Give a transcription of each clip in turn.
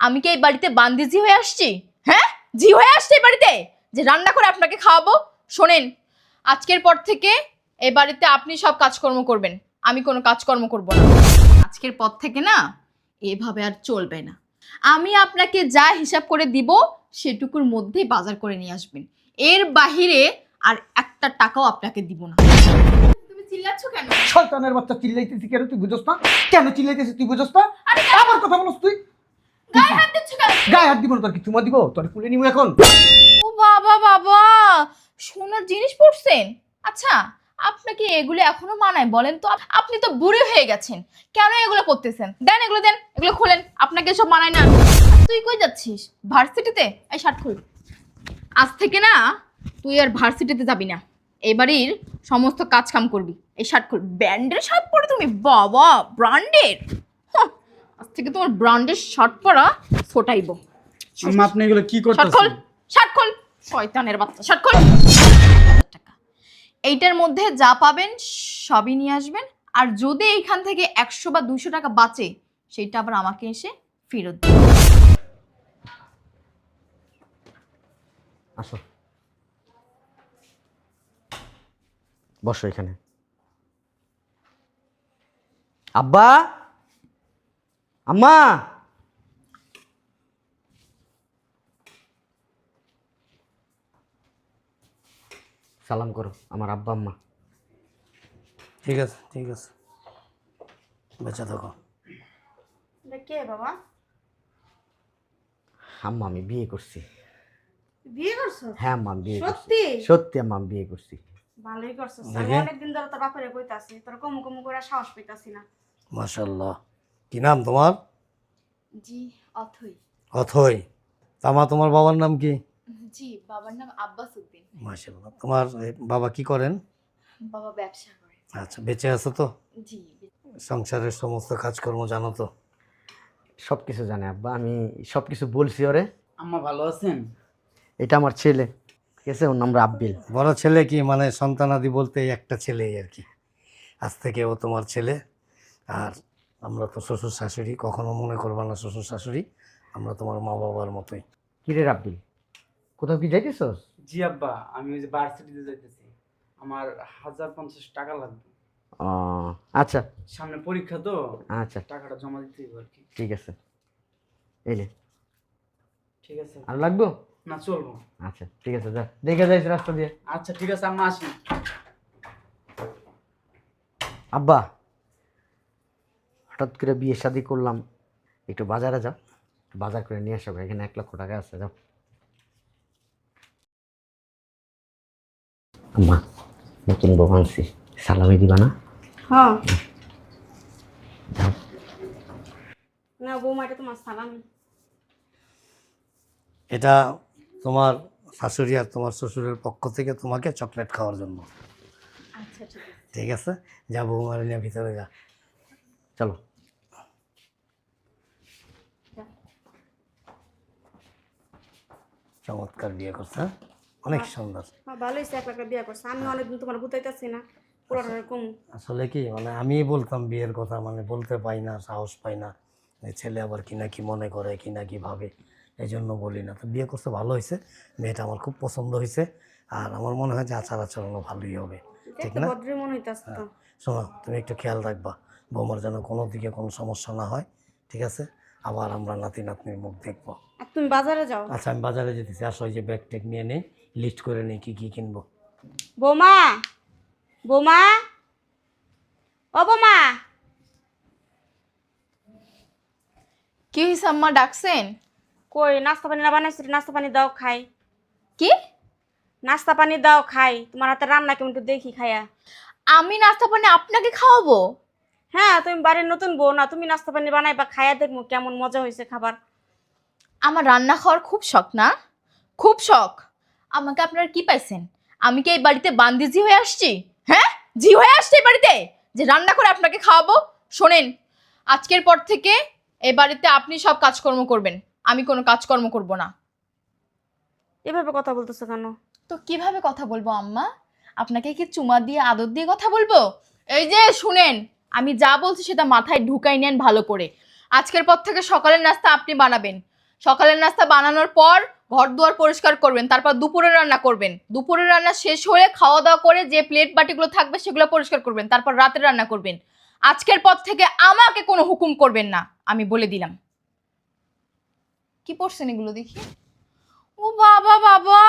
আমি কি এই বাড়িতে বান্দিজি হয়ে আসছি? হ্যাঁ? জি হয়ে আসছি এই বাড়িতে? যে রান্না করে আপনাকে খাওয়াবো? শোনেন আজকের পর থেকে এই বাড়িতে আপনি সব কাজকর্ম করবেন। আমি কোনো কাজকর্ম করব না। আজকের পর থেকে না এভাবে আর চলবে না। আমি আপনাকে যা হিসাব করে দিব সেটুকুর মধ্যেই বাজার করে নিয়ে আসবেন। এর বাহিরে আর একটা টাকাও আপনাকে দিব না। তুমি চিল্লাচ্ছ কেন? শয়তানের বাচ্চা চিল্লাইতেছি কেন? তুই বুঝোস না? কেন চিল্লাইতেছিস? তুই বুঝোস না? আরে আমার কথা বলস তুই? গায়ে হাত দিচ্ছ কেন? গায়ে হাত দিব না তোর কি চুমা দিব? তোর নিব এখন? ও বাবা বাবা! সোনার জিনিস পড়ছেন আচ্ছা আপনাকে এগুলো এখনও মানায়? বলেন তো আপনি তো বুড়ি হয়ে গেছেন। কেন এগুলো পড়তেছেন দেন এগুলো দেন। এগুলো খোলেন। আপনাকে সব মানায় না। তুই কই যাচ্ছিস? ভার্সিটিতে? এই শার্ট খুল। আজ থেকে না তুই আর ভার্সিটিতে যাবি না। এই বাড়ির সমস্ত কাজ কাম করবি। এই শার্ট খুল। ব্র্যান্ডের শার্ট পরে তুমি বাবা! ব্র্যান্ডের! আজ থেকে তোমার ব্র্যান্ডের শার্ট পরা ফোটাইবো। আম্মা আপনি এগুলো কি শার্ট খোল শার্ট খোল। শয়তানের বাচ্চা শার্ট খোল। টাকা। এইটার মধ্যে যা পাবেন সবই নিয়ে আসবেন। আর যদি এইখান থেকে একশো বা দুশো টাকা বাঁচে সেইটা আবার আমাকে এসে ফেরত দিন আসো। বসো এখানে। আব্বা! আম্মা! সালাম করো আমার আব্বা আম্মা। ঠিক আছে ঠিক আছে। বেঁচে থাকো। কে বাবা? আম্মা আমি বিয়ে করছি। বিয়ে করছ? হ্যাঁ আম্মা আমি বিয়ে সত্যি? সত্যি আম্মা আমি বিয়ে করছি। ভালোই করছ। অনেকদিন ধরে তোর বাপরে কইতাছি তোর কমু কমু করে সাহস পাইতাছি না। মাশাল্লাহ কি নাম তোমার? জি অথই। অথই। তামা তোমার বাবার নাম কি? জি বাবার নাম আব্বাস উদ্দিন। মাশাল্লাহ তোমার বাবা কি করেন? বাবা ব্যবসা করে। আচ্ছা বেঁচে আছো তো? জি সংসারের সমস্ত কাজকর্ম জানো তো? সব কিছু জানে আব্বা আমি সব কিছু বলছি ওরে। আম্মা ভালো আছেন? এটা আমার ছেলে ঠিক আছে? ওর নাম রাব্বিল। বড় ছেলে কি? মানে সন্তানাদি বলতে একটা ছেলেই আর কি। আজ থেকে ও তোমার ছেলে আর আমরা তো শ্বশুর শাশুড়ি কখনো মনে করবা না শ্বশুর শাশুড়ি আমরা তোমার মা বাবার মতোই কিরে রাব্বিল কোথাও কি যাইতেছস? জি আব্বা আমি ওই যে ভার্সিটিতে যাইতেছি। আমার হাজার পঞ্চাশ টাকা লাগবে। ও আচ্ছা। সামনে পরীক্ষা তো আচ্ছা। টাকাটা জমা দিতে হবে আর কি। ঠিক আছে। এই নে। ঠিক আছে। আর লাগবো? না চলবো। আচ্ছা ঠিক আছে যা। দেখে যাইস রাস্তা দিয়ে। আচ্ছা ঠিক আছে আম্মা আসি। আব্বা। হঠাৎ করে বিয়ে শাদি করলাম একটু বাজারে যাও বাজার করে নিয়ে আসো এখানে এক লক্ষ টাকা আছে যাও। আম্মা নতুন বউ আনছি সালামি দিবা না? হ্যাঁ। না বৌমা এটা তোমার সালামি। এটা তোমার শাশুড়ি আর তোমার শ্বশুরের পক্ষ থেকে তোমাকে চকলেট খাওয়ার জন্য। আচ্ছা ঠিক আছে। ঠিক আছে? যা বৌমার নিয়ে ভিতরে যা। চলো। চমৎকার বিয়ে করছে হ্যাঁ? অনেক সুন্দর। হ্যাঁ ভালোই সে একটা বিয়ে করছে। আমি অনেকদিন তোমার বুঝাইতাছি না আসলে কি মানে আমি বলতাম বিয়ের কথা মানে বলতে পাই না সাহস পাই না ছেলে আবার কি না কি মনে করে কি না কি ভাবে এই জন্য বলি না। তো বিয়ে করতে ভালো হয়েছে। মেয়েটা আমার খুব পছন্দ হয়েছে আর আমার মনে হয় যে আচার আচরণও ভালোই হবে ঠিক না? তো। শোনো তুমি একটু খেয়াল রাখবা বৌমার যেন কোনো দিকে কোনো সমস্যা না হয় ঠিক আছে? আবার আমরা নাতি নাতনির মুখ দেখব। আর তুমি বাজারে যাও। আচ্ছা আমি বাজারে যেতেছি। আসো ওই যে ব্যাগ ট্যাগ নিয়ে নেই লিস্ট করে নেই কী কী কিনবো। বোমা বোমা ও বোমা। কি হয়েছে আম্মা ডাকছেন? কই নাস্তা পানি না বানাইছি নাস্তা পানি দাও খাই। কি? নাস্তা পানি দাও খাই। তোমার হাতে রান্না কেমন একটু দেখি খাইয়া। আমি নাস্তা পানি আপনাকে খাওয়াবো? হ্যাঁ তুমি বাড়ির নতুন বউ না তুমি নাস্তা পানি বানাইবা খাইয়া দেখব কেমন মজা হয়েছে খাবার। আমার রান্না খাওয়ার খুব শখ না? খুব শখ। আমাকে আপনারা কি পাইছেন? আমি কি এই বাড়িতে বান্দিজি হয়ে আসছি? হ্যাঁ? জি হয়ে আসছি এই বাড়িতে? যে রান্না করে আপনাকে খাওয়াবো? শোনেন আজকের পর থেকে এই বাড়িতে আপনি সব কাজকর্ম করবেন। আমি কোনো কাজকর্ম করব না। এভাবে কথা বলতেছো কেন? তো কীভাবে কথা বলব আম্মা? আপনাকে কি চুমা দিয়ে আদর দিয়ে কথা বলব? এই যে শুনেন আমি যা বলছি সেটা মাথায় ঢুকাই নেন ভালো করে। আজকের পর থেকে সকালের নাস্তা আপনি বানাবেন। সকালের নাস্তা বানানোর পর ঘর দুয়ার পরিষ্কার করবেন, তারপর দুপুরে রান্না করবেন। দুপুরের রান্না শেষ হয়ে খাওয়া দাওয়া করে যে প্লেট বাটিগুলো থাকবে সেগুলো পরিষ্কার করবেন, তারপর রাতে রান্না করবেন। আজকের পর থেকে আমাকে কোনো হুকুম করবেন না, আমি বলে দিলাম। কি পড়ছেন এগুলো দেখি? ও বাবা বাবা!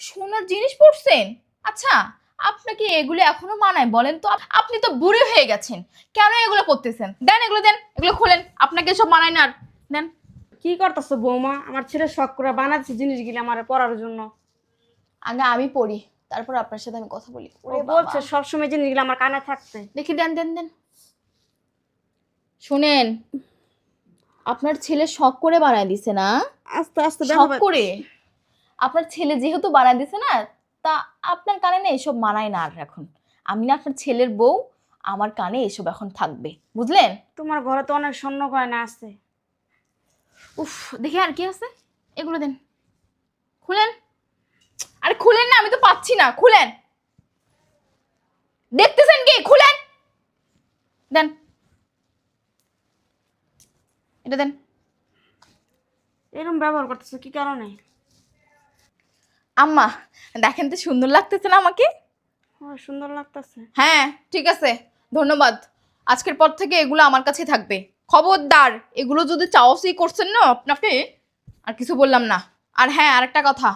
সোনার জিনিস পড়ছেন? আচ্ছা আপনাকে এগুলো এখনও মানায় বলেন তো? আপনি তো বুড়ি হয়ে গেছেন। কেন এগুলো পড়তেছেন দেন এগুলো দেন। এগুলো খোলেন। আপনাকে এসব মানায় না আর। দেন। কি করতেছো বৌমা? আমার ছেলে শখ করে বানাচ্ছে জিনিসগুলি আমার পড়ার জন্য। আগে আমি পড়ি তারপর আপনার সাথে আমি কথা বলি। ও। বলছে সবসময় জিনিসগুলো আমার কানে থাকতে। দেখি দেন দেন দেন। শুনেন আপনার ছেলে শখ করে বানায় দিছে না? আস্তে আস্তে শখ করে? আপনার ছেলে যেহেতু বানায় দিছে না তা আপনার কানে না এসব মানায় না আর এখন। আমি না আপনার ছেলের বউ আমার কানে এসব এখন থাকবে। বুঝলেন? তোমার ঘরে তো অনেক স্বর্ণ গয়না আছে। উফ দেখি আর কি আছে। এগুলো দেন। খুলেন। আরে খুলেন না আমি তো পাচ্ছি না। খুলেন। দেখতেছেন কি? খুলেন। দেন। এটা দেন। এরকম ব্যবহার করতেছো কি কারণে? আম্মা দেখেন তো সুন্দর লাগতেছে না আমাকে? সুন্দর লাগতেছে। হ্যাঁ ঠিক আছে ধন্যবাদ। আজকের পর থেকে এগুলো আমার কাছে থাকবে। খবরদার এগুলো যদি চাওয়াসি করছেন না আপনাকে আর কিছু বললাম না। আর হ্যাঁ আরেকটা কথা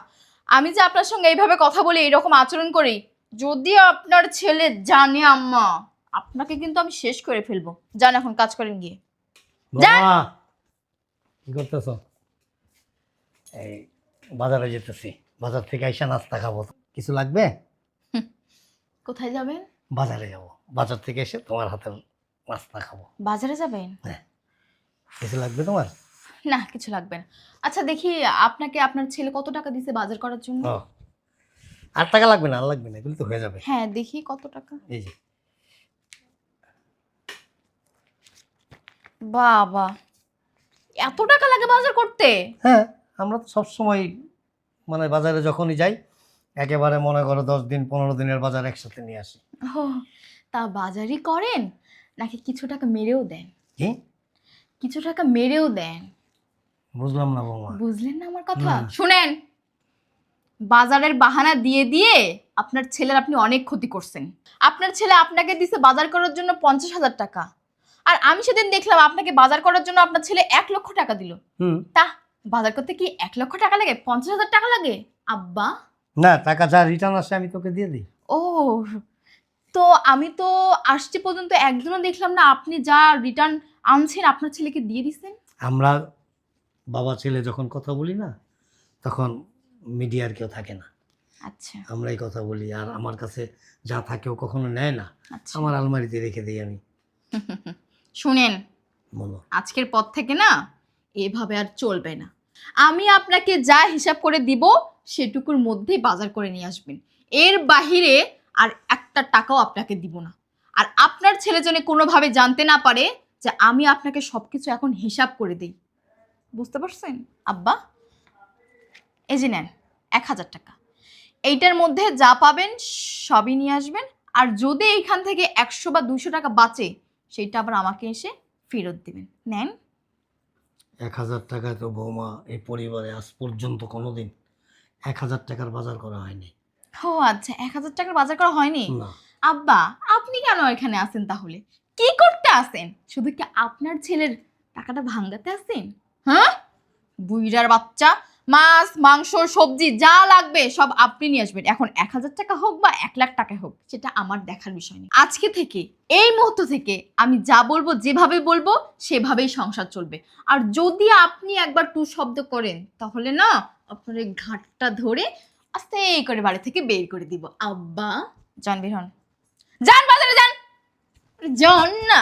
আমি যে আপনার সঙ্গে এইভাবে কথা বলি এরকম আচরণ করি যদি আপনার ছেলে জানে আম্মা আপনাকে কিন্তু আমি শেষ করে ফেলব। যান এখন কাজ করেন গিয়ে। যা। কি করতেছ? এই বাজারে যেতেছি। বাজার থেকে আইসা নাস্তা খাব। কিছু লাগবে? কোথায় যাবেন? বাজারে যাব। বাজার থেকে এসে তোমার হাতের নাস্তা খাব। বাজারে যাবেন? কিছু লাগবে তোমার? না কিছু লাগবে না। আচ্ছা দেখি আপনাকে আপনার ছেলে কত টাকা দিছে বাজার করার জন্য? ও। আর টাকা লাগবে না? আর লাগবে না? এগুলো তো হয়ে যাবে। হ্যাঁ দেখি কত টাকা। এই যে। বাবা এত টাকা লাগে বাজার করতে? হ্যাঁ আমরা তো সবসময় মানে বাজারে যখনই যাই একেবারে মনে করো দশ দিন পনেরো দিনের বাজার একসাথে নিয়ে আসি। ও তা বাজারই করেন? নাকি কিছু টাকা মেরেও দেন? কি? কিছু টাকা মেরেও দেন? বুঝলাম না বৌমা। বুঝলেন না আমার কথা? শুনেন বাজারের বাহানা দিয়ে দিয়ে আপনার ছেলের আপনি অনেক ক্ষতি করছেন। আপনার ছেলে আপনাকে দিছে বাজার করার জন্য পঞ্চাশ হাজার টাকা। আর আমি সেদিন দেখলাম আপনাকে বাজার করার জন্য আপনার ছেলে এক লক্ষ টাকা দিল। হুম। তা বাজার করতে কি এক লক্ষ টাকা লাগে? পঞ্চাশ হাজার টাকা লাগে? আব্বা। না টাকা যা রিটার্ন আসে আমি তোকে দিয়ে দিই। ও তো আমি তো আসছে পর্যন্ত একজনও দেখলাম না আপনি যা রিটার্ন আনছেন আপনার ছেলেকে দিয়ে দিচ্ছেন আমরা বাবা ছেলে যখন কথা বলি না তখন মিডিয়ার কেউ থাকে না। আচ্ছা। আমরাই কথা বলি আর আমার কাছে যা থাকেও কখনো নেয় না। আচ্ছা। আমার আলমারিতে রেখে দিই আমি। শুনেন বলো। আজকের পর থেকে না এভাবে আর চলবে না। আমি আপনাকে যা হিসাব করে দিব, সেটুকুর মধ্যেই বাজার করে নিয়ে আসবেন। এর বাহিরে আর একটা টাকাও আপনাকে দিব না। আর আপনার ছেলে যেন কোনোভাবে জানতে না পারে যে আমি আপনাকে সব কিছু এখন হিসাব করে দিই। বুঝতে পারছেন? আব্বা, এই যে নেন, এক হাজার টাকা। এইটার মধ্যে যা পাবেন সবই নিয়ে আসবেন। আর যদি এইখান থেকে একশো বা দুশো টাকা বাঁচে, সেটা আবার আমাকে এসে ফেরত দিবেন। নেন। এক হাজার টাকায় তো বৌমা এই পরিবারে আজ পর্যন্ত কোনোদিন এক হাজার টাকার বাজার করা হয়নি। ও আচ্ছা এক হাজার টাকার বাজার করা হয়নি? না। আব্বা আপনি কেন এখানে আসেন তাহলে? কি করতে আসেন শুধু কি আপনার ছেলের টাকাটা ভাঙ্গাতে আসেন হ্যাঁ? বুইরার বাচ্চা মাছ মাংস সবজি যা লাগবে সব আপনি নিয়ে আসবেন। এখন এক হাজার টাকা হোক বা এক লাখ টাকা হোক সেটা আমার দেখার বিষয় নেই আজকে থেকে এই মুহূর্ত থেকে আমি যা বলব যেভাবে বলব সেভাবেই সংসার চলবে। আর যদি আপনি একবার টু শব্দ করেন তাহলে না আপনার এই ঘাটটা ধরে আস্তে করে বাড়ি থেকে বের করে দিব। আব্বা যান বের হন। যান বাজারে যান! যান না!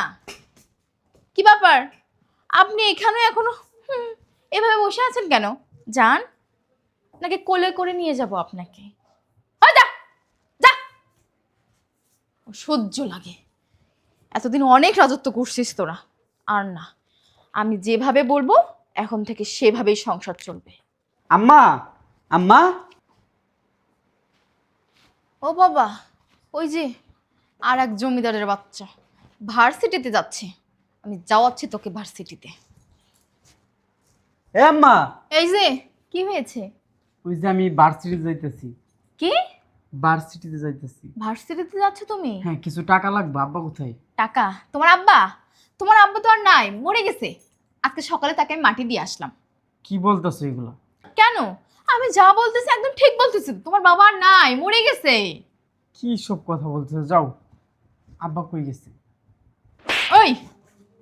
কি ব্যাপার? আপনি এখানে এখনও হুম, এভাবে বসে আছেন কেন? যান নাকি কোলে করে নিয়ে যাব আপনাকে? যা সহ্য লাগে। এতদিন অনেক রাজত্ব করছিস তোরা। আর না আমি যেভাবে বলব এখন থেকে সেভাবেই সংসার চলবে। আম্মা আম্মা। ও বাবা ওই যে আর এক জমিদারের বাচ্চা। ভার্সিটিতে যাচ্ছে। আমি যাওয়াচ্ছি তোকে ভার্সিটিতে। এ আম্মা! এই যে কি হয়েছে? ওই যে আমি ভার্সিটিতে যাইতেছি। কি? ভার্সিটিতে যাইতেছি। ভার্সিটিতে যাচ্ছ তুমি? হ্যাঁ কিছু টাকা লাগবে আব্বা কোথায়? টাকা? তোমার আব্বা? তোমার আব্বা তো আর নাই মরে গেছে। আজকে সকালে তাকে আমি মাটি দিয়ে আসলাম। কি বলতেছো এগুলো? কেন? আমি যা বলতেছি একদম ঠিক বলতেছি। তোমার বাবা আর নাই মরে গেছে। কি সব কথা বলতেছো? যাও। আব্বা কই গেছে? ওই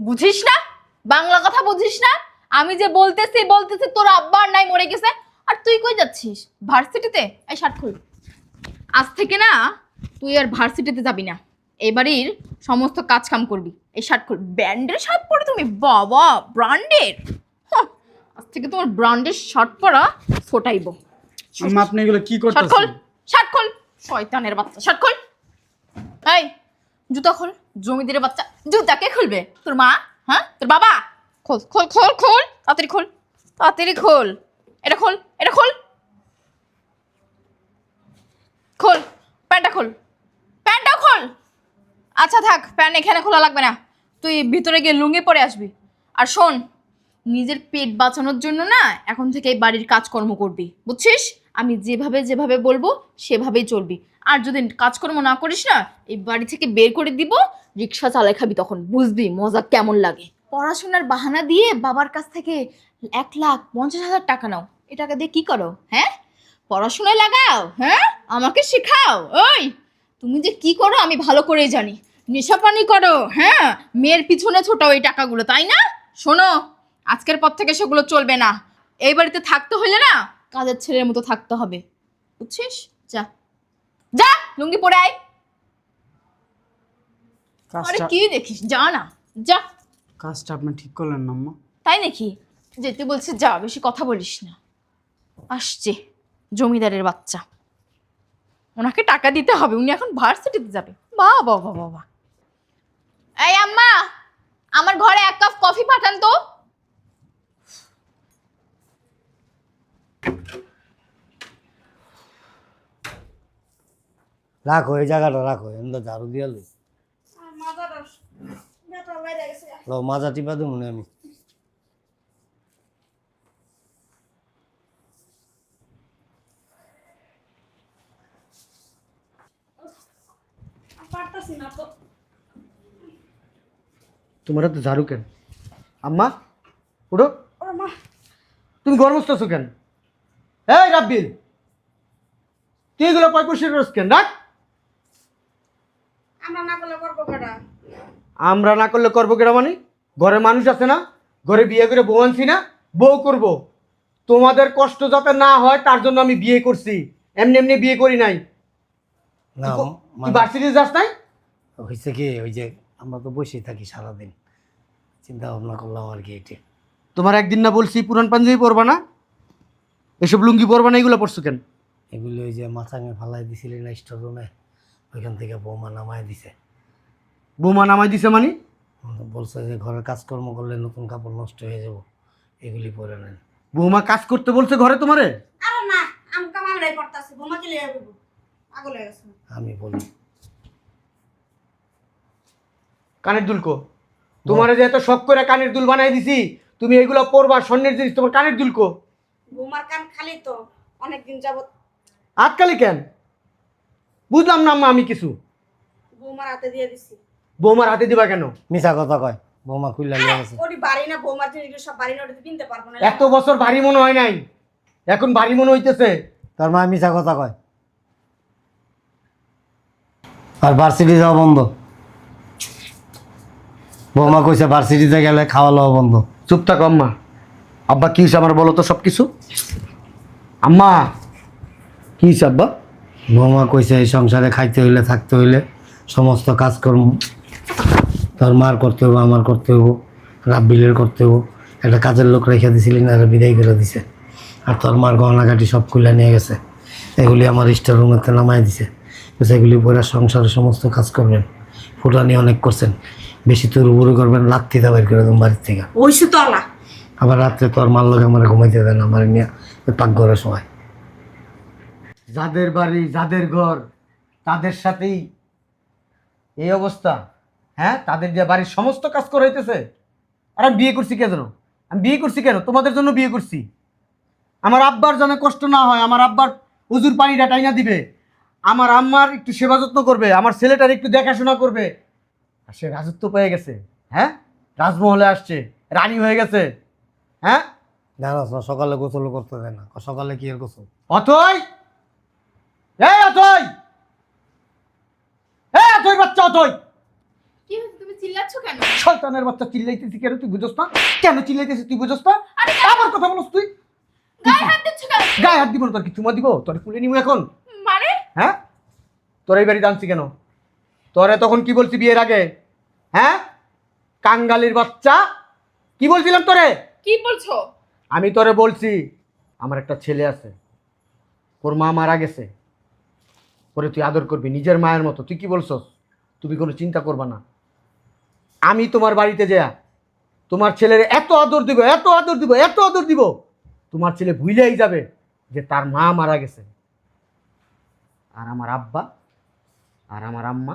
বুঝিস না? বাংলা কথা বুঝিস না? আমি যে বলতেছি বলতেছি তোর আব্বা আর নাই মরে গেছে। আর তুই কই যাচ্ছিস? ভার্সিটিতে? এই শার্ট খুল। আজ থেকে না তুই আর ভার্সিটিতে যাবি না। এই বাড়ির সমস্ত কাজ কাম করবি। এই শার্ট খুল। ব্র্যান্ডের শার্ট পরে তুমি? বাবা ব্র্যান্ডের? আজ থেকে তোমার ব্র্যান্ডের শার্ট পরা ফোটাইব। আম্মা আপনি এগুলো কি শার্ট খোল করতেছেন? শার্ট খোল। শয়তানের বাচ্চা শার্ট খোল। এই জুতা খোল। জমিদারের বাচ্চা জুতা কে খুলবে? তোর মা? হ্যাঁ? তোর বাবা? খোল খোল খোল খোল, তাড়াতাড়ি খোল তাড়াতাড়ি খোল। এটা খোল এটা খোল। খোল প্যান্টটা খোল প্যান্টটাও খোল। আচ্ছা থাক প্যান্ট এখানে খোলা লাগবে না। তুই ভিতরে গিয়ে লুঙ্গি পরে আসবি। আর শোন, নিজের পেট বাঁচানোর জন্য না এখন থেকে এই বাড়ির কাজকর্ম করবি, বুঝছিস? আমি যেভাবে যেভাবে বলব, সেভাবেই চলবি। আর যদি কাজকর্ম না করিস না, এই বাড়ি থেকে বের করে দিব, রিক্সা চালাই খাবি তখন, বুঝবি মজা কেমন লাগে। পড়াশোনার বাহানা দিয়ে বাবার কাছ থেকে এক লাখ পঞ্চাশ হাজার টাকা নাও। এ টাকা দিয়ে কি করো হ্যাঁ? পড়াশোনায় লাগাও হ্যাঁ? আমাকে শেখাও। ওই তুমি যে কি করো আমি ভালো করেই জানি। নেশা পানি করো হ্যাঁ? মেয়ের পিছনে ছোটাও এই টাকাগুলো তাই না? শোনো আজকের পর থেকে সেগুলো চলবে না। এই বাড়িতে থাকতে হলে না কাজের ছেলের মতো থাকতে হবে। বুঝছিস? যা। যা লুঙ্গি পরে আয়। আরে কি দেখিস? যা না যা। কাজটা আপনি ঠিক করলেন না আম্মা। তাই নাকি? যেতে বলছে যা বেশি কথা বলিস না। আসছে জমিদারের বাচ্চা। ওনাকে টাকা দিতে হবে উনি এখন ভার্সিটিতে যাবে। বাহ বাহ বাহ এই আম্মা আমার ঘরে এক কাপ কফি পাঠান তো। রাখো এই জায়গাটা রাখো এমনি ঝাড়ু দিয়া লই। লো, মাজা টিপা দেবো না আমি। তোমার তো ঝাড়ু কেন? আম্মা উঠো। তুমি গরম মুছতেছো কেন? এই রাব্বিল তুই এগুলো পয় পয়সা রোজ কেন? রাখ। আমরা না করলে করব কেটা। আমরা না করলে করব কেটা মানে ঘরে মানুষ আছে না? ঘরে বিয়ে করে বউ আনছি না? বউ করব। তোমাদের কষ্ট যাতে না হয় তার জন্য আমি বিয়ে করছি। এমনি এমনি বিয়ে করি নাই। না তুই মানে ভার্সিটি যাস নাই? হয়েছে কি ওই যে আমরা তো বসেই থাকি সারাদিন। চিন্তা ভাবনা করলাম আর কি এটি তোমার একদিন না বলছি পুরান পাঞ্জাবি পরবা না? এসব লুঙ্গি পরবা না এগুলো পরছো কেন? এগুলো ওই যে মাথাঙে ফালাই দিছিলি না স্টোর রুমে ওইখান থেকে বৌমা নামায় দিছে। বৌমা নামাই দিছে মানে? বলছে যে ঘরের কাজকর্ম করলে নতুন কাপড় নষ্ট হয়ে যাব। এগুলি পরে নেন। বৌমা কাজ করতে বলছে ঘরে তোমারে? আরে না আমি কামাই করতেছি বোমা কি লেগে দেবো পাগল হয়ে গেছে। আমি বলি। কানের দুলকো তোমার যে এত শখ করে কানের দুল বানাই দিছি তুমি এগুলো পরবা স্বর্ণের জিনিস তোমার কানের দুলকো বোমার কান খালি তো অনেকদিন যাবত আটকালি কেন? বুঝলাম না আম্মা আমি কিছু। বৌমার হাতে দিয়ে দিছি। বৌমার হাতে দিবা কেন? মিছা কথা কয়। বৌমা খুললা লিয়ে গেছে। ওটি বাড়ি না বৌমার জিনিসগুলো সব বাড়ি না ওটি কিনতে পারব না। এত বছর ভারী মনে হয় নাই। এখন ভারী মনে হইতেছে। তার মা মিছা কথা কয়। আর ভার্সিটি যাওয়া বন্ধ। বৌমা কইছে ভার্সিটিতে গেলে খাওয়া লওয়া বন্ধ। চুপ থাকো আম্মা। আব্বা কি আমার বলো তো সব কিছু আম্মা কি আব্বা? বৌমা কইছে এই সংসারে খাইতে হইলে থাকতে হইলে সমস্ত কাজকর্ম তোর মার করতে হব আমার করতে হব রাব্বিলের করতে হব। একটা কাজের লোক রেখে দিছিলি না আর বিদায় করে দিছে। আর তোর মার গহনাঘাটি সব খুলে নিয়ে গেছে। এগুলি আমার স্টোর রুমেতে নামাই দিছে। এগুলি পরে সংসারে সমস্ত কাজ করবেন। ফুটানি অনেক করছেন। বেশি তোর উপরে করবেন লাত্তি দাবাই করে দেবেন বাড়ির থেকে। ওই সুতলা আবার রাত্রে তোর মার লোক আমার ঘুমাইতে দেন আমার নিয়ে ওই পাকঘরের সময়। যাদের বাড়ি যাদের ঘর তাদের সাথেই এই অবস্থা। হ্যাঁ তাদের যে বাড়ির সমস্ত কাজ করে করাইতেছে আর আমি বিয়ে করছি কেন আমি বিয়ে করছি কেন? তোমাদের জন্য বিয়ে করছি। আমার আব্বার যেন কষ্ট না হয় আমার আব্বার উজুর পানিটা টাইনা দিবে। আমার আম্মার একটু সেবা যত্ন করবে আমার ছেলেটার একটু দেখাশোনা করবে। আর সে রাজত্ব পেয়ে গেছে হ্যাঁ? রাজমহলে আসছে রানী হয়ে গেছে হ্যাঁ? জানাস না সকালে গোসল করতে দেয় না। সকালে কি এর গোসল? অথই! এই অথই! এই অথই বাচ্চা অথই! চিল্লাচ্ছ কেন? শয়তানের বাচ্চা চিল্লাইতেছি কেন তুই বুঝোস না? কেন চিল্লাইতেছিস তুই বুঝোস না? আমার কথা বলস তুই। গায়ে হাত দিচ্ছ কেন? গায়ে হাত দিব না তোর কি চুমা দিব? তোর তুলে নিব এখন। মানে? হ্যাঁ? তোর এই বাড়ি জানছি কেন? তোরে তখন কি বলছি বিয়ের আগে? হ্যাঁ? কাঙ্গালির বাচ্চা? কি বলছিলাম তোরে? কি বলছো? আমি তোরে বলছি আমার একটা ছেলে আছে। ওর মা মারা গেছে। ওরে তুই আদর করবি নিজের মায়ের মতো। তুই কি বলছস? তুমি কোনো চিন্তা করবা না। আমি তোমার বাড়িতে যা তোমার ছেলের এত আদর দিব, এত আদর দিব, এত আদর দিব, তোমার ছেলে ভুলেই যাবে যে তার মা মারা গেছে। আর আমার আব্বা, আর আমার আম্মা,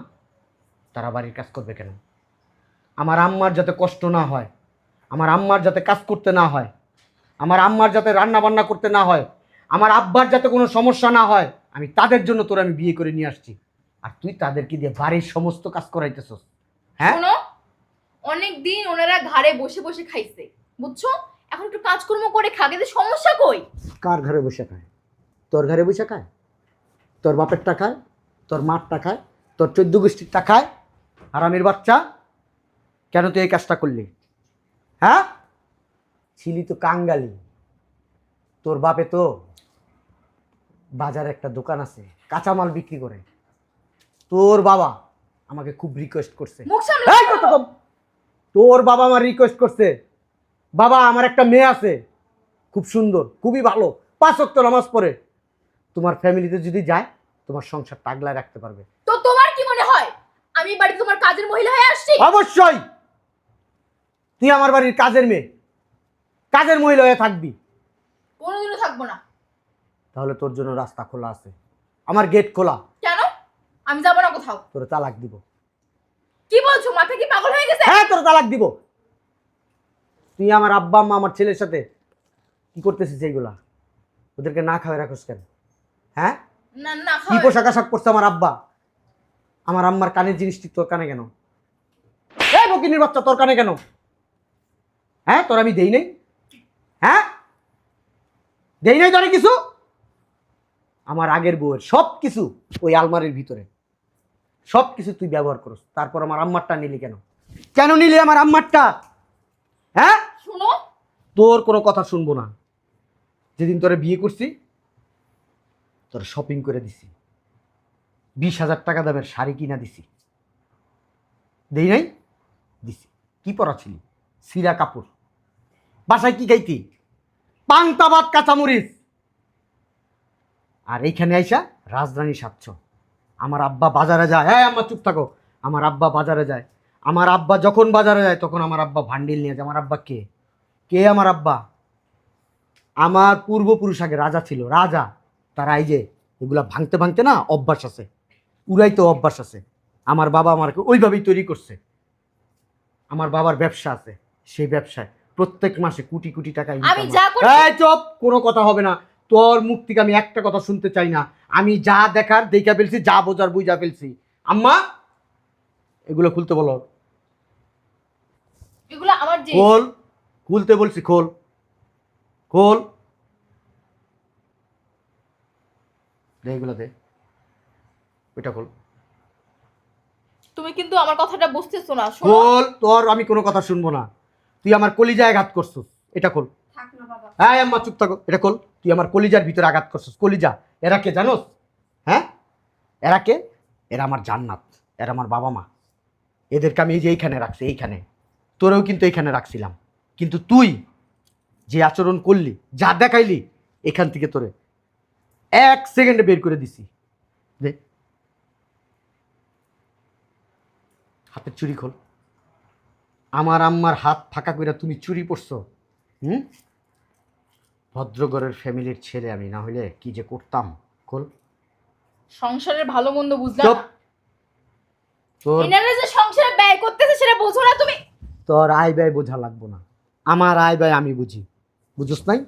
তারা বাড়ির কাজ করবে কেন? আমার আম্মার যাতে কষ্ট না হয়, আমার আম্মার যাতে কাজ করতে না হয়, আমার আম্মার যাতে রান্না বান্না করতে না হয়, আমার আব্বার যাতে কোনো সমস্যা না হয়, আমি তাদের জন্য তোর আমি বিয়ে করে নিয়ে আসছি। আর তুই তাদেরকে দিয়ে বাড়ির সমস্ত কাজ করাইতেছস। হ্যাঁ? অনেক দিন ওনারা ঘাড়ে বসে বসে খাইছে বুঝছ? এখন একটু কাজকর্ম করে খাগে সমস্যা কই? কার ঘরে বসে খায়? তোর ঘরে বসে খায়? তোর বাপের টাকায় তোর মার টাকায় তোর চোদ্দ গোষ্ঠীর টাকায় আরামের বাচ্চা? কেন তুই এই কাজটা করলি? হ্যাঁ? ছিলি তো কাঙ্গালি। তোর বাপে তো বাজারে একটা দোকান আছে কাঁচামাল বিক্রি করে। তোর বাবা আমাকে খুব রিকোয়েস্ট করছে। কম। তোর বাবা আমার রিকোয়েস্ট করছে। বাবা আমার একটা মেয়ে আছে। খুব সুন্দর খুবই ভালো। পাঁচ অক্ট নামাজ পড়ে। তোমার ফ্যামিলিতে যদি যায় তোমার সংসার টাগলায় রাখতে পারবে। তো তোমার কি মনে হয়? আমি বাড়ি তোমার কাজের মহিলা হয়ে আসছি? অবশ্যই! তুই আমার বাড়ির কাজের মেয়ে। কাজের মহিলা হয়ে থাকবি। কোনোদিনও থাকব না। তাহলে তোর জন্য রাস্তা খোলা আছে। আমার গেট খোলা। কেন? আমি যাব না কোথাও। তোর তালাক দিব। কি বলছো? মাথা কি পাগল হয়ে গেছে? হ্যাঁ তোর তালাক দিব। তুই আমার আব্বা আম্মা আমার ছেলের সাথে কি করতেছিস এইগুলা? ওদেরকে না খাওয়াই রাখোস কেন? হ্যাঁ? না না কি খাওয়াই- পোশাক আশাক পরছে আমার আব্বা? আমার আম্মার কানের জিনিসটি তোর কানে কেন? এই বকিনির বাচ্চা তোর কানে কেন? হ্যাঁ তোর আমি দেই নাই? হ্যাঁ? দেই নাই তোরে কিছু? আমার আগের বউয়ের সব কিছু ওই আলমারির ভিতরে। সব কিছু তুই ব্যবহার করস। তারপর আমার আম্মারটা নিলি কেন? কেন নিলি আমার আম্মারটা? হ্যাঁ? শুনো। তোর কোনো কথা শুনব না। যেদিন তোরে বিয়ে করছি তোর শপিং করে দিছি। বিশ হাজার টাকা দামের শাড়ি কিনা দিছি। দেই নাই? দিছি। কি পরা ছিলি সিরা কাপড়। বাসায় কি খাইতি? পান্তাবাদ কাঁচামরিচ। আর এইখানে আইসা রাজধানী সাতছ আমার আব্বা বাজারে যায়। হ্যাঁ আমার চুপ থাকো। আমার আব্বা বাজারে যায়। আমার আব্বা যখন বাজারে যায় তখন আমার আব্বা ভান্ডিল নিয়ে যায়। আমার আব্বা কে? কে আমার আব্বা? আমার পূর্বপুরুষ আগে রাজা ছিল। রাজা তারা এই যে এগুলা ভাঙতে ভাঙতে না অভ্যাস আছে। উড়াইতে অভ্যাস আছে। আমার বাবা আমাকে ওইভাবেই তৈরি করছে। আমার বাবার ব্যবসা আছে সেই ব্যবসায়। প্রত্যেক মাসে কোটি কোটি টাকা income আমি যা করি কোনো কথা হবে না। তোর মুখ থেকে আমি একটা কথা শুনতে চাই না। আমি যা দেখার দেখা ফেলছি যা বোঝার বুঝা ফেলছি। আম্মা এগুলো খুলতে বলো। এগুলো আমার খোল খুলতে বলছি খোল। খোল। দে এগুলো দে। ওইটা খোল। তুমি কিন্তু আমার কথাটা বুঝতেছো না খোল তোর আমি কোনো কথা শুনব না। তুই আমার কলিজায় আঘাত করছিস। এটা খোল। হ্যাঁ আম্মা, চুপ থাকো। এটা খোল। তুই আমার কলিজার ভিতরে আঘাত করছিস। কলিজা, এরা কে জানোস? হ্যাঁ? এরা কে? এরা আমার জান্নাত। এরা আমার বাবা মা। এদেরকে আমি এই যে এইখানে রাখছি, এইখানে। কিন্তু এইখানে রাখছিলাম। কিন্তু তুই যে আচরণ করলি, যা দেখাইলি, এখান থেকে তোরে এক সেকেন্ডে বের করে দিছি। দে। হাতের চুরি খোল। আমার আম্মার হাত ফাঁকা করে তুমি চুরি পড়ছো হুম? ভদ্রগড়ের ফ্যামিলির ছেলে আমি না হলে কি যে করতাম? খোল। সংসারের ভালো মন্দ বুঝলাম চুপ। তোর এনারা যে সংসারে ব্যয় করতেছে সেটা বোঝো না তুমি। তোর আয় ব্যয় বোঝা লাগবো না। আমার আয় ব্যয় আমি বুঝি। বুঝোস নাই?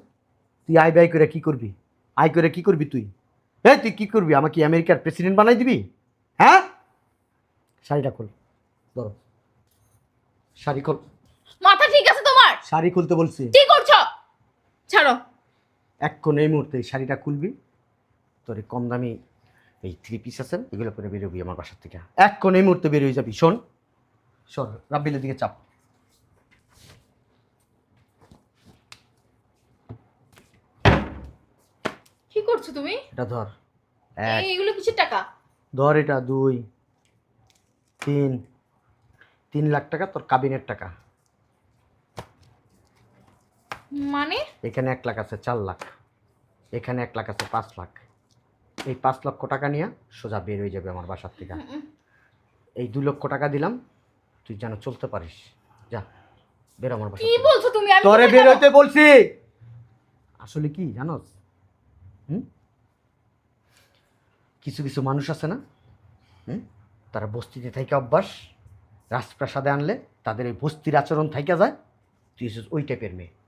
তুই আয় ব্যয় করে কি করবি? আয় করে কি করবি তুই? হ্যাঁ তুই কি করবি? আমাকে আমেরিকার প্রেসিডেন্ট বানাই দিবি? হ্যাঁ? শাড়িটা খোল। ধরো। শাড়ি খোল। মাথা শাড়ি খুলতে বলছি। কি করছ? ছাড়ো। এক্ষণ এই মুহূর্তে এই শাড়িটা খুলবি। তোর এই কম দামি এই থ্রি পিস আছে এগুলো করে বেরোবি আমার বাসার থেকে। এক্ষণ এই মুহূর্তে বেরিয়ে যাবি শোন। শোন রাব্বিলের দিকে চাপ। কি করছ তুমি? এটা ধর। এক। এই- এইগুলো কিসের টাকা? ধর এটা দুই তিন। তিন লাখ টাকা তোর কাবিনের টাকা। মানে? এখানে এক লাখ আছে চার লাখ। এখানে এক লাখ আছে পাঁচ লাখ। এই পাঁচ লক্ষ টাকা নিয়ে সোজা বের হয়ে যাবে আমার বাসার থেকে। এই দু লক্ষ টাকা দিলাম তুই যেন চলতে পারিস। যা বের আমার বাসা কি বলছো তুমি? আমি তোরে বের? হইতে বলছি। আসলে কি জানোস? হুম? কিছু কিছু মানুষ আছে না? হুম? তারা বস্তিতে থাইকা অভ্যাস রাজপ্রাসাদে আনলে তাদের এই বস্তির আচরণ থাইকা যায়। তুই ওই টাইপের মেয়ে।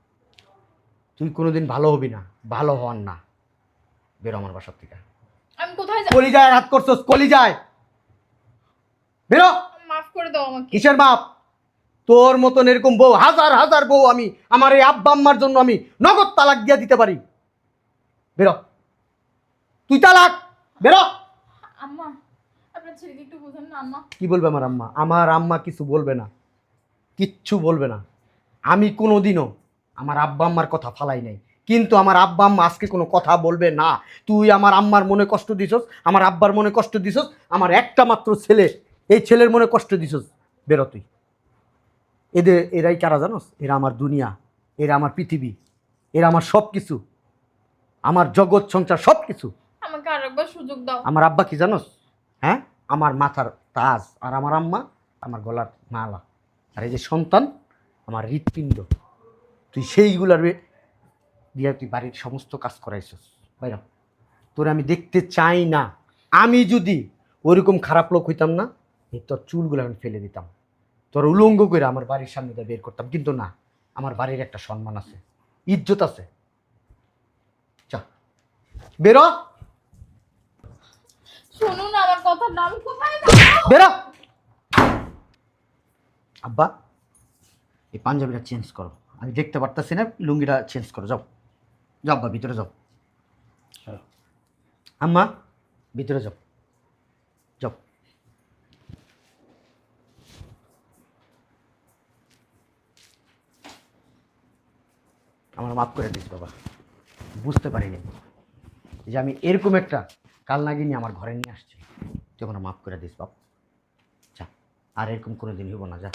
তুই কোনোদিন ভালো হবি না ভালো হওয়ার না। বেরো আমার বাসার থেকে। আমি কোথায় যাব? কলি যায় হাত করছস কলি যায় বেরো মাফ করে দাও আমাকে। কিসের বাপ তোর মতন এরকম বউ হাজার হাজার বউ আমি আমার এই আব্বা আম্মার জন্য আমি নগদ তালাক দিয়ে দিতে পারি। বেরো তুই তালাক। বেরো আম্মা আপনার ছেলেকে একটু বোঝান না আম্মা। কি বলবে আমার আম্মা? আমার আম্মা কিছু বলবে না। কিচ্ছু বলবে না। আমি কোনোদিনও আমার আব্বা আম্মার কথা ফালাই নাই। কিন্তু আমার আব্বা আম্মা আজকে কোনো কথা বলবে না। তুই আমার আম্মার মনে কষ্ট দিছস আমার আব্বার মনে কষ্ট দিছস আমার একটা মাত্র ছেলে এই ছেলের মনে কষ্ট দিছস। বেরো তুই। এদের এরাই কারা জানোস? এরা আমার দুনিয়া এরা আমার পৃথিবী এরা আমার সব কিছু আমার জগৎ সংসার সব কিছু আমাকে আরেকবার সুযোগ দাও। আমার আব্বা কি জানোস? হ্যাঁ? আমার মাথার তাজ আর আমার আম্মা আমার গলার মালা। আর এই যে সন্তান আমার হৃৎপিণ্ড। তুই সেইগুলার দিয়ে তুই বাড়ির সমস্ত কাজ করাইছস। বাইরা। তোর আমি দেখতে চাই না। আমি যদি ওইরকম খারাপ লোক হইতাম না তোর চুলগুলো আমি ফেলে দিতাম। তোর উলঙ্গ করে আমার বাড়ির সামনে দিয়ে বের করতাম। কিন্তু না আমার বাড়ির একটা সম্মান আছে। ইজ্জত আছে। চা। বেরো। শুনুন আমার কথাটা আমি কোথায় বেরো। আব্বা এই পাঞ্জাবিটা চেঞ্জ করো। আমি দেখতে পারতাছি না লুঙ্গিটা চেঞ্জ করো যাও। যাও আব্বা ভিতরে যাও। আম্মা ভিতরে যাও। যাও। আমার মাফ করে দিস বাবা বুঝতে পারিনি। যে আমি এরকম একটা কাল নাগিনি আমার ঘরে নিয়ে আসছি তুই আমার মাফ করে দিস বাপ। যা আর এরকম কোনো দিন হইব না যা।